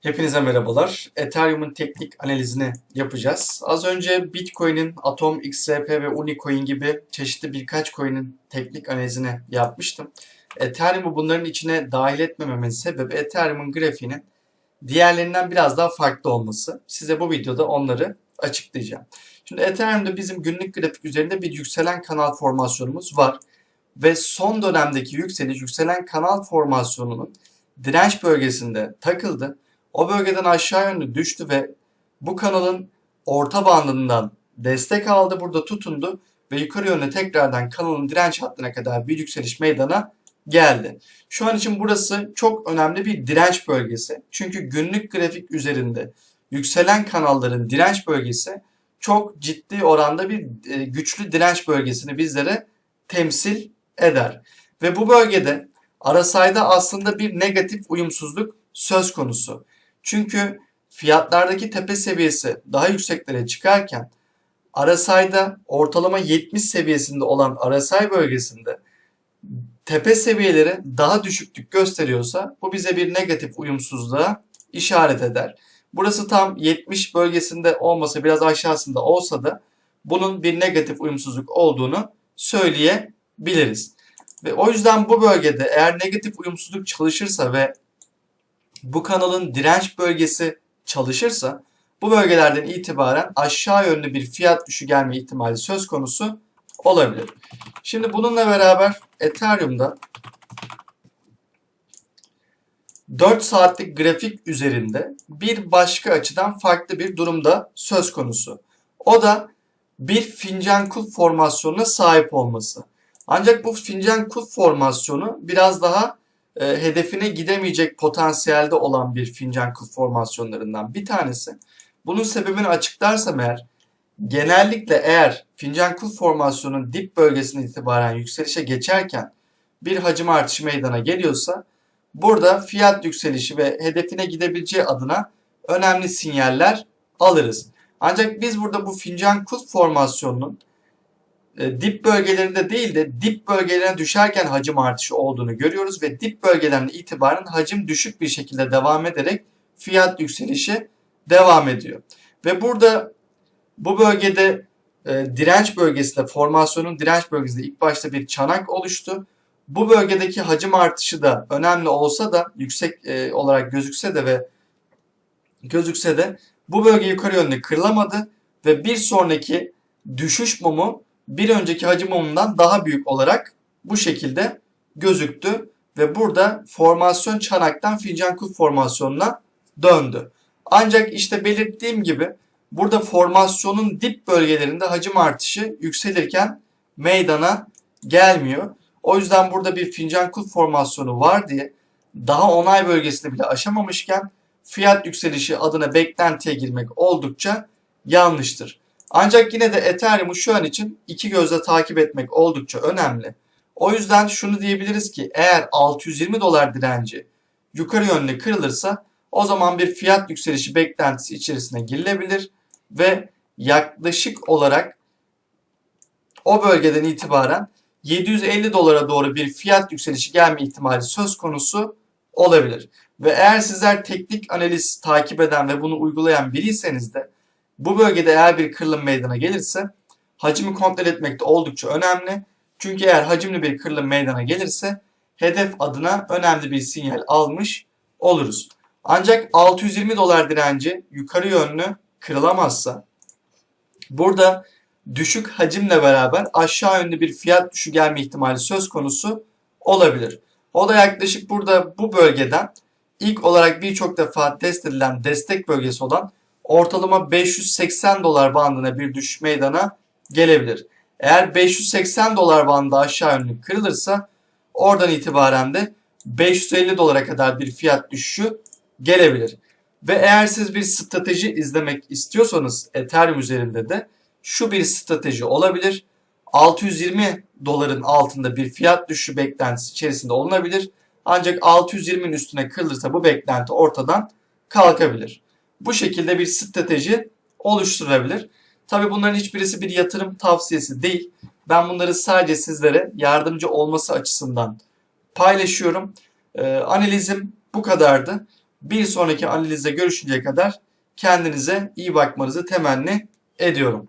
Hepinize merhabalar. Ethereum'un teknik analizini yapacağız. Az önce Bitcoin'in Atom, XRP ve Unicoin gibi çeşitli birkaç coin'in teknik analizini yapmıştım. Ethereum'u bunların içine dahil etmememin sebebi Ethereum'un grafiğinin diğerlerinden biraz daha farklı olması. Size bu videoda onları açıklayacağım. Şimdi Ethereum'da bizim günlük grafik üzerinde bir yükselen kanal formasyonumuz var. Ve son dönemdeki yükseliş yükselen kanal formasyonunun direnç bölgesinde takıldı. O bölgeden aşağı yönlü düştü ve bu kanalın orta bandından destek aldı. Burada tutundu ve yukarı yönlü tekrardan kanalın direnç hattına kadar bir yükseliş meydana geldi. Şu an için burası çok önemli bir direnç bölgesi. Çünkü günlük grafik üzerinde yükselen kanalların direnç bölgesi çok ciddi oranda bir e, güçlü direnç bölgesini bizlere temsil eder. Ve bu bölgede RSI'da aslında bir negatif uyumsuzluk söz konusu. Çünkü fiyatlardaki tepe seviyesi daha yükseklere çıkarken RSI'da ortalama 70 seviyesinde olan RSI bölgesinde tepe seviyeleri daha düşüklük gösteriyorsa bu bize bir negatif uyumsuzluğa işaret eder. Burası tam 70 bölgesinde olmasa biraz aşağısında olsa da bunun bir negatif uyumsuzluk olduğunu söyleyebiliriz. Ve o yüzden bu bölgede eğer negatif uyumsuzluk çalışırsa ve bu kanalın direnç bölgesi çalışırsa bu bölgelerden itibaren aşağı yönlü bir fiyat düşü gelme ihtimali söz konusu olabilir. Şimdi bununla beraber Ethereum'da 4 saatlik grafik üzerinde bir başka açıdan farklı bir durumda söz konusu. O da bir fincan kulp formasyonuna sahip olması. Ancak bu fincan kulp formasyonu biraz daha e, hedefine gidemeyecek potansiyelde olan bir fincan kulp formasyonlarından bir tanesi. Bunun sebebini açıklarsam eğer genellikle eğer fincan kulp formasyonun dip bölgesinden itibaren yükselişe geçerken bir hacim artışı meydana geliyorsa burada fiyat yükselişi ve hedefine gidebileceği adına önemli sinyaller alırız. Ancak biz burada bu fincan kulp formasyonunun dip bölgelerinde değil de dip bölgelerine düşerken hacim artışı olduğunu görüyoruz ve dip bölgelerine itibaren hacim düşük bir şekilde devam ederek fiyat yükselişi devam ediyor. Ve burada bu bölgede e, direnç bölgesinde formasyonun direnç bölgesinde ilk başta bir çanak oluştu. Bu bölgedeki hacim artışı da önemli olsa da yüksek e, olarak gözükse de ve gözükse de bu bölge yukarı yönlü kırılamadı ve bir sonraki düşüş mumu bir önceki hacim mumundan daha büyük olarak bu şekilde gözüktü ve burada formasyon çanaktan fincan kulp formasyonuna döndü. Ancak işte belirttiğim gibi burada formasyonun dip bölgelerinde hacim artışı yükselirken meydana gelmiyor. O yüzden burada bir fincan kulp formasyonu var diye daha onay bölgesini bile aşamamışken fiyat yükselişi adına beklentiye girmek oldukça yanlıştır. Ancak yine de Ethereum'u şu an için iki gözle takip etmek oldukça önemli. O yüzden şunu diyebiliriz ki eğer 620 dolar direnci yukarı yönlü kırılırsa o zaman bir fiyat yükselişi beklentisi içerisine girilebilir ve yaklaşık olarak o bölgeden itibaren 750 dolara doğru bir fiyat yükselişi gelme ihtimali söz konusu olabilir. Ve eğer sizler teknik analiz takip eden ve bunu uygulayan biriyseniz de bu bölgede eğer bir kırılım meydana gelirse hacmi kontrol etmek de oldukça önemli. Çünkü eğer hacimli bir kırılım meydana gelirse hedef adına önemli bir sinyal almış oluruz. Ancak 620 dolar direnci yukarı yönlü kırılamazsa burada düşük hacimle beraber aşağı yönlü bir fiyat düşü gelme ihtimali söz konusu olabilir. O da yaklaşık burada bu bölgeden ilk olarak birçok defa test edilen destek bölgesi olan ortalama 580 dolar bandına bir düşüş meydana gelebilir. Eğer 580 dolar bandı aşağı yönlü kırılırsa oradan itibaren de 550 dolara kadar bir fiyat düşüşü gelebilir. Ve eğer siz bir strateji izlemek istiyorsanız Ethereum üzerinde de şu bir strateji olabilir. 620 doların altında bir fiyat düşüşü beklentisi içerisinde olunabilir. Ancak 620'nin üstüne kırılırsa bu beklenti ortadan kalkabilir. Bu şekilde bir strateji oluşturabilir. Tabi bunların hiçbirisi bir yatırım tavsiyesi değil. Ben bunları sadece sizlere yardımcı olması açısından paylaşıyorum. Ee, analizim bu kadardı. Bir sonraki analizde görüşünceye kadar kendinize iyi bakmanızı temenni ediyorum.